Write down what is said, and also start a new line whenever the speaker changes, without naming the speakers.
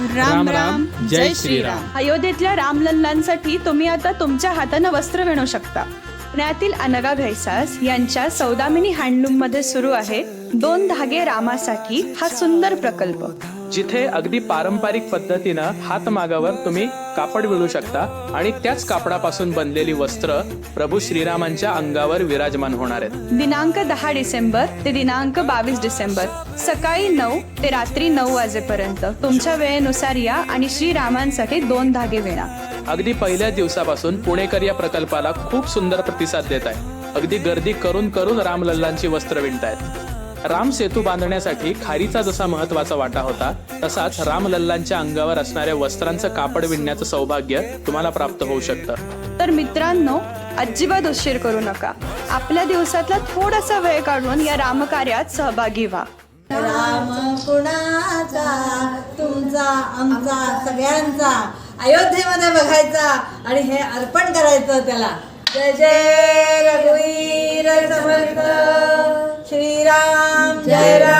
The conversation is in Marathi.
राम राम जय श्रीराम.
अयोध्येतल्या रामलल्लांसाठी तुम्ही आता तुमच्या हातानं वस्त्र विणू शकता. पुण्यातील अनगा घैसास यांच्या सौदामिनी हँडलूममध्ये सुरू आहे दोन धागे रामासाठी हा सुंदर प्रकल्प.
जिथे अगदी पारंपरिक पद्धतीनं हातमागावर तुम्ही कापड विळू शकता आणि त्याच कापडापासून बनलेली वस्त्र प्रभू श्रीरामांच्या अंगावर विराजमान होणार आहेत.
दिनांक दहा डिसेंबर ते दिनांक बावीस डिसेंबर सकाळी नऊ ते रात्री नऊ वाजेपर्यंत. तुमच्या वेळेनुसार या आणि श्रीरामांसाठी दोन धागे विणा.
अगदी पहिल्या दिवसापासून पुणेकर या प्रकल्पाला खूप सुंदर प्रतिसाद देत आहे अगदी गर्दी करून करून रामलल्लांची वस्त्र विणतायत. राम सेतू बांधण्यासाठी खारीचा जसा महत्त्वाचा वाटा होता तसाच रामलल्लांच्या अंगावर असणाऱ्या वस्त्रांचं कापड विणण्याचं सौभाग्य तुम्हाला प्राप्त होऊ शकतं.
तर मित्रांनो अजिबात उशीर करू नका. आपल्या दिवसातला थोडासा वेळ काढून या रामकार्यात सहभागी व्हा.
राम कुणाचा? तुमचा आमचा सगळ्यांचा. अयोध्येमध्ये बघायचा आणि हे अर्पण करायचं त्याला. जय जय रघुवीर. समर्थ श्रीराम जय राम